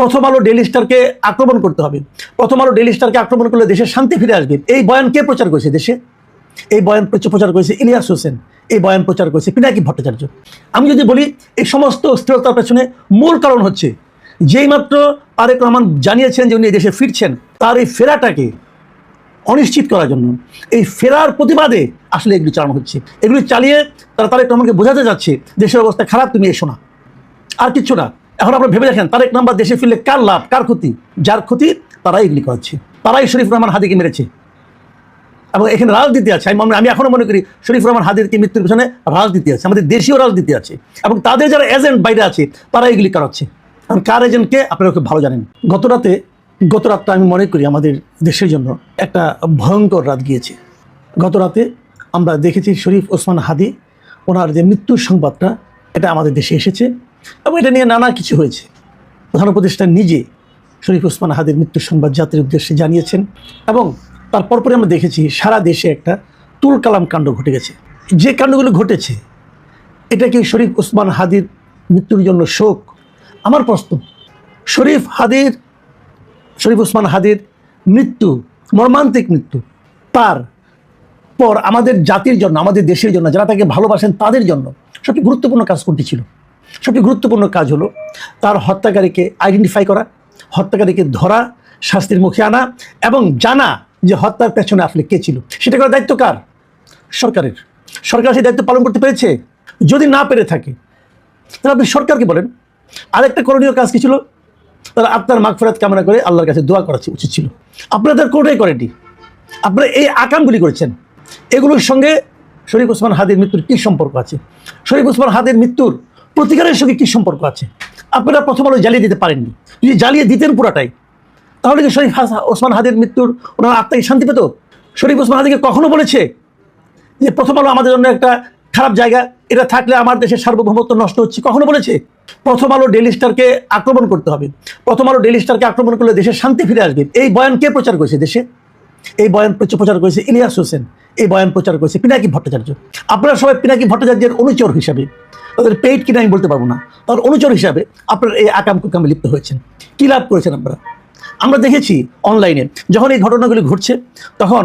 প্রথম আলো ডেলি স্টারকে আক্রমণ করতে হবে। প্রথম আলো ডেলি স্টারকে আক্রমণ করলে দেশের শান্তি ফিরে আসবে। এই বয়ান কে প্রচার করেছে দেশে? এই বয়ান প্রচ- প্রচার করেছে ইলিয়াস হোসেন। এই বয়ান প্রচার করেছে পিনাকি ভট্টাচার্য। আমি যদি বলি, এই সমস্ত স্থিরতার পেছনে মূল কারণ হচ্ছে, যেই মাত্র তারেক রহমান জানিয়েছেন যে উনি দেশে ফিরছেন, তার এই ফেরাটাকে অনিশ্চিত করার জন্য, এই ফেরার প্রতিবাদে আসলে এগুলি চালানো হচ্ছে। এগুলি চালিয়ে তারা তারেক রহমানকে বোঝাতে যাচ্ছে, দেশের অবস্থা খারাপ, তুমি এসো না। আর কিচ্ছু না। এখন আপনারা ভেবে দেখেন, তারেক নাম্বার দেশে ফিরলে কার লাভ, কার ক্ষতি? যার ক্ষতি? তারাই এগুলি করাচ্ছে তারাই শরীফ রহমান হাদিকে মেরেছে। এবং এখানে রাজনীতি আছে। আমি আমি এখনও মনে করি শরীফ রহমান হাদিরকে মৃত্যুর পিছনে রাজনীতি আছে। আমাদের দেশীয় রাজনীতি আছে। এবং তাদের যারা এজেন্ট বাইরে আছে তারা এগুলি করাচ্ছে। কারণ কার এজেন্টকে আপনারা খুব ভালো জানেন। গত রাতে গত রাতটা আমি মনে করি আমাদের দেশের জন্য একটা ভয়ঙ্কর রাত গিয়েছে। গত রাতে আমরা দেখেছি শরীফ ওসমান হাদি, ওনার যে মৃত্যুর সংবাদটা, এটা আমাদের দেশে এসেছে। এবং এটা নিয়ে নানা কিছু হয়েছে। প্রধান উপদেষ্টা নিজে শরীফ ওসমান হাদির মৃত্যুর সংবাদ জাতির উদ্দেশ্যে জানিয়েছেন এবং তার পরপরে আমরা দেখেছি সারা দেশে একটা তুলকালাম কাণ্ড ঘটে গেছে। যে কাণ্ডগুলো ঘটেছে, এটা কি শরীফ ওসমান হাদির মৃত্যুর জন্য শোক? আমার প্রশ্ন, শরীফ হাদির শরীফ ওসমান হাদির মৃত্যু, মর্মান্তিক মৃত্যু তার পর আমাদের জাতির জন্য, আমাদের দেশের জন্য, যারা তাকে ভালোবাসেন তাদের জন্য সবচেয়ে গুরুত্বপূর্ণ কাজ কোনটি ছিল। সবচেয়ে গুরুত্বপূর্ণ কাজ হলো তার হত্যাকারীকে আইডেন্টিফাই করা, হত্যাকারীকে ধরা, শাস্তির মুখে আনা এবং জানা যে হত্যার পেছনে আসলে কে ছিল। সেটা করার দায়িত্ব কার? সরকারের। সরকার সেই দায়িত্ব পালন করতে পেরেছে? যদি না পেরে থাকে, তাহলে আপনি সরকারকে বলেন। আরেকটা করণীয় কাজ কি ছিল? তারা আত্মার মাগফেরাত কামনা করে আল্লাহর কাছে দোয়া করা উচিত ছিল। আপনাদের কোনোটাই করেনি আপনারা এই আকামগুলি করেছেন। এগুলোর সঙ্গে শরীফ ওসমান হাদির মৃত্যুর কী সম্পর্ক আছে? শরীফ ওসমান হাদির মৃত্যুর প্রতিকারের সঙ্গে কী সম্পর্ক আছে? আপনারা প্রথম আলো জ্বালিয়ে দিতে পারেননি। যদি জ্বালিয়ে দিতেন পুরাটাই, তাহলে কি শরীফ ওসমান হাদির মৃত্যুর ওনার আত্মাকে শান্তি পেত? শরীফ ওসমান হাদিকে কখনো বলেছে যে প্রথম আলো আমাদের জন্য একটা খারাপ জায়গা, এটা থাকলে আমার দেশের সার্বভৌমত্ব নষ্ট হচ্ছে? কখনো বলেছে? প্রথম আলো ডেলি স্টারকে আক্রমণ করতে হবে। প্রথম আলো ডেলি স্টারকে আক্রমণ করলে দেশের শান্তি ফিরে আসবে। এই বয়ান কে প্রচার করেছে দেশে? এই বয়ান প্রচ- প্রচার করেছে ইলিয়াস হোসেন। এই বয়ান প্রচার করেছে পিনাকি ভট্টাচার্য। আপনারা সবাই পিনাকি ভট্টাচার্যের অনুচর হিসাবে। তাদের পেইড কিনা আমি বলতে পারব না। তার অনুচর হিসাবে আপনার এই আকাম কুকামে লিপ্ত হয়েছেন। কী লাভ করেছেন আপনারা? আমরা দেখেছি অনলাইনে যখন এই ঘটনাগুলি ঘটছে, তখন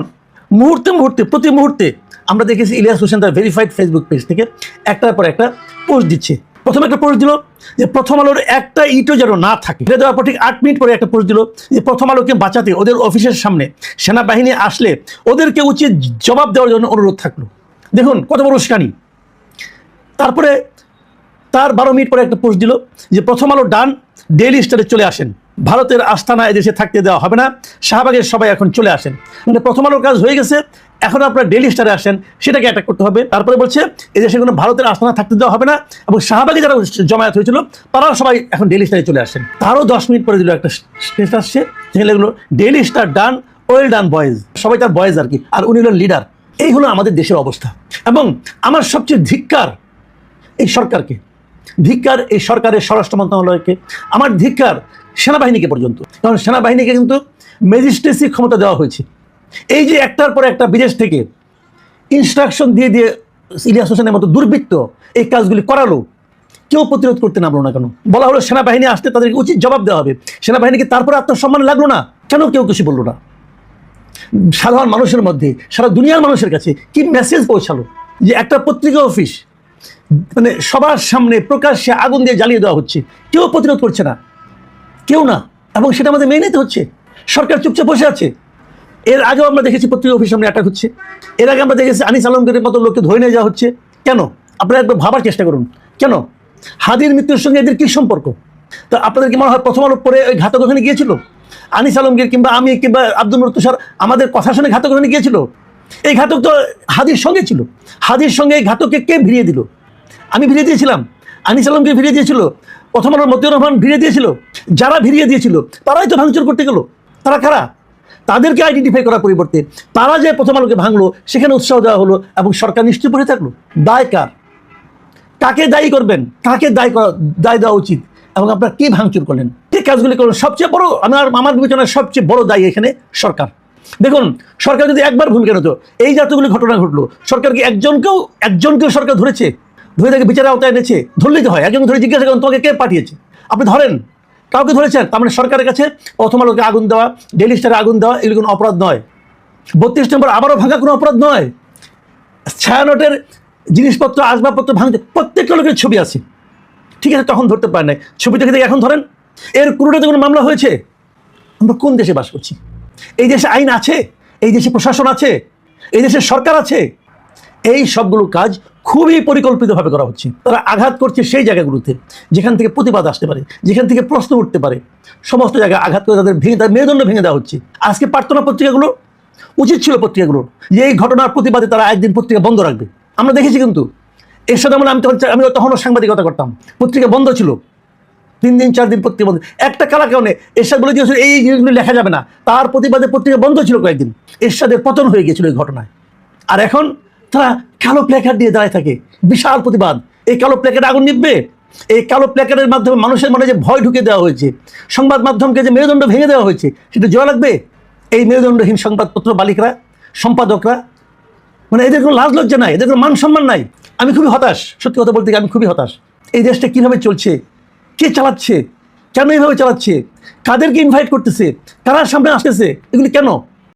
মুহূর্তে মুহূর্তে, প্রতি মুহূর্তে আমরা দেখেছি ইলিয়াস হোসেন তার ভেরিফাইড ফেসবুক পেজ থেকে একটার পর একটা পোস্ট দিচ্ছে। প্রথমে একটা পোস্ট দিল যে প্রথম আলোর একটা ইটও যেন না থাকে। এটা দেওয়ার পর ঠিক আট মিনিট পরে একটা পোস্ট দিল যে প্রথম আলোকে বাঁচাতে ওদের অফিসের সামনে সেনাবাহিনী আসলে ওদেরকে উচিত জবাব দেওয়ার জন্য অনুরোধ থাকল। দেখুন কত বড় উস্কানি। তারপরে তার বারো মিনিট পরে একটা পোস্ট দিল যে প্রথম আলো ডান ডেইলি স্টারে চলে আসেন। ভারতের আস্থানা এদেশে থাকতে দেওয়া হবে না, শাহবাগের সবাই এখন চলে আসেন। মানে প্রথম আলোর কাজ হয়ে গেছে, এখন আপনারা ডেইলি স্টারে আসেন, সেটাকে অ্যাটাক করতে হবে। তারপরে বলছে, এদেশে কোনো ভারতের আস্থানা থাকতে দেওয়া হবে না, এবং শাহবাগে যারা জমায়েত হয়েছিল, তারাও সবাই এখন ডেইলি স্টারে চলে আসেন। তারও দশ মিনিট পরে দিল একটা স্টেজ আসছে যেখানে এগুলো daily star done well done boys সবাই তার বয়েজ আর কি, আর উনি হলেন লিডার এই হলো আমাদের দেশের অবস্থা। এবং আমার সবচেয়ে ধিক্কার এই সরকারকে। ধিক্কার এই সরকারের স্বরাষ্ট্র মন্ত্রণালয়কে, আমার ধিক্কার সেনাবাহিনীকে পর্যন্ত। কারণ সেনাবাহিনীকে কিন্তু ম্যাজিস্ট্রেসি ক্ষমতা দেওয়া হয়েছে। এই যে একটার পর একটা বিদেশ থেকে ইনস্ট্রাকশন দিয়ে দিয়ে ইলিয়াস হোসেনের মতো দুর্বৃত্ত এই কাজগুলি করালো, কেউ প্রতিরোধ করতে নামলো না কেন? বলা হলো সেনাবাহিনী আসতে তাদেরকে উচিত জবাব দেওয়া হবে। সেনাবাহিনীকে তারপরে আত্মসম্মান লাগল না? কেন কেউ কিছু বলল না? সাধারণ মানুষের মধ্যে, সারা দুনিয়ার মানুষের কাছে কি মেসেজ পৌঁছালো? যে একটা পত্রিকা অফিস মানে সবার সামনে প্রকাশ্যে আগুন দিয়ে জ্বালিয়ে দেওয়া হচ্ছে। কেউ প্রতিরোধ করছে না। কেউ না। এবং সেটা আমাদের মেনে নিতে হচ্ছে। সরকার চুপচাপ বসে আছে। এর আগেও আমরা দেখেছি পত্রিকা অফিস সামনে অ্যাটাক হচ্ছে। এর আগে আমরা দেখেছি আনিস আলমগীরের মতো লোককে ধরে নিয়ে যাওয়া হচ্ছে। কেন? আপনারা একবার ভাবার চেষ্টা করুন। কেন? হাদির মৃত্যুর সঙ্গে এদের কী সম্পর্ক? তো আপনাদের কি মনে হয় প্রথম আলো পরে ওই ঘাতক ওখানে গিয়েছিল? আনিস আলমগীর কিংবা আমি কিংবা আব্দুল তুষার আমাদের কথা শুনে ঘাতক ওখানে গিয়েছিল? এই ঘাতক তো হাদির সঙ্গে ছিল। হাদির সঙ্গে এই ঘাতককে কে ভিড়িয়ে দিল? আমি ভিড়িয়ে দিয়েছিলাম। আনিস আলমকে ভিড়িয়ে দিয়েছিল। প্রথম আলোর মতিউর রহমান ভিড়িয়ে দিয়েছিল। যারা ভিড়িয়ে দিয়েছিল, তারাই তো ভাঙচুর করতে গেল। তারা কারা? তাদেরকে আইডেন্টিফাই করার পরিবর্তে তারা যে প্রথম আলোকে ভাঙলো, সেখানে উৎসাহ দেওয়া হলো এবং সরকার নিশ্চয় পড়ে থাকল। দায় কার? কাকে দায়ী করবেন? কাকে দায় করা দায় দেওয়া উচিত? এবং আপনারা কি ভাঙচুর করলেন? ঠিক কাজগুলি করলেন। সবচেয়ে বড় আমার আমার বিবেচনায় সবচেয়ে বড় দায়ী এখানে সরকার। দেখুন, সরকার যদি একবার ভূমিকা নিত, এই যতগুলি ঘটনা ঘটলো, সরকার কি একজনকেও একজনকেও সরকার ধরেছে? ধরে তাকে বিচারের আওতায় এনেছে? ধরলেই তো হয়, একজন ধরে জিজ্ঞাসা করেন, তোমাকে কে পাঠিয়েছে? আপনি ধরেন, কাউকে ধরেছেন, তার মানে সরকারের কাছে প্রথম আলোকে আগুন দেওয়া ডেলি স্টারে আগুন দেওয়া, এগুলো কোনো অপরাধ নয়। বত্রিশ নম্বর, আবারও ভাঙা কোনো অপরাধ নয়। ছায়ানটের জিনিসপত্র, আসবাবপত্র ভাঙতে প্রত্যেকটা লোকের ছবি আছে। ঠিক আছে, তখন ধরতে পারেন নাই। ছবি দেখে দেখে এখন ধরেন, এর কোনোটাতে কোনো মামলা হয়েছে? আমরা কোন দেশে বাস করছি? এই দেশে আইন আছে, এই দেশে প্রশাসন আছে, এই দেশে সরকার আছে। এই সবগুলো কাজ খুবই পরিকল্পিতভাবে করা হচ্ছে। তারা আঘাত করছে সেই জায়গাগুলোতে, যেখান থেকে প্রতিবাদ আসতে পারে, যেখান থেকে প্রশ্ন উঠতে পারে। সমস্ত জায়গায় আঘাত করে তাদের ভেঙে তাদের মেরুদণ্ড ভেঙে দেওয়া হচ্ছে। আজকে প্রার্থনা পত্রিকাগুলো, উচিত ছিল পত্রিকাগুলো, যে এই ঘটনার প্রতিবাদে তারা একদিন পত্রিকা বন্ধ রাখবে। আমরা দেখেছি কিন্তু এর সাথে আমরা আমি তখন আমি তখনও সাংবাদিকতা করতাম। পত্রিকা বন্ধ ছিল। তিন দিন, চার দিন পত্রিকা বন্ধ। একটা কালা কারণে এরশাদ বলে দিয়েছিল, এই জিনিসগুলো লেখা যাবে না। তার প্রতিবাদে পত্রিকা বন্ধ ছিল কয়েকদিন। এরশাদের পতন হয়ে গেছিল এই ঘটনায়। আর এখন তারা কালো প্ল্যাকার্ড দিয়ে দাঁড়ায় থাকে। বিশাল প্রতিবাদ। এই কালো প্ল্যাকার্ড আগুন নিববে এই কালো প্ল্যাকার্ডের মাধ্যমে মানুষের মনে যে ভয় ঢুকে দেওয়া হয়েছে, সংবাদ মাধ্যমকে যে মেরুদণ্ড ভেঙে দেওয়া হয়েছে, সেটা জয় লাগবে? এই মেরুদণ্ডহীন সংবাদপত্র বালিকরা সম্পাদকরা মানে এদের কোনো লাজ লজ্জা নাই, এদের কোনো মান সম্মান নাই। আমি খুবই হতাশ, সত্যি কথা বলতে আমি খুবই হতাশ। এই দেশটা কীভাবে চলছে? কে চালাচ্ছে? কেন এইভাবে চালাচ্ছে? কাদেরকে ইনভাইট করতেছে? কারা সামনে আসতেছে? এগুলি কেন?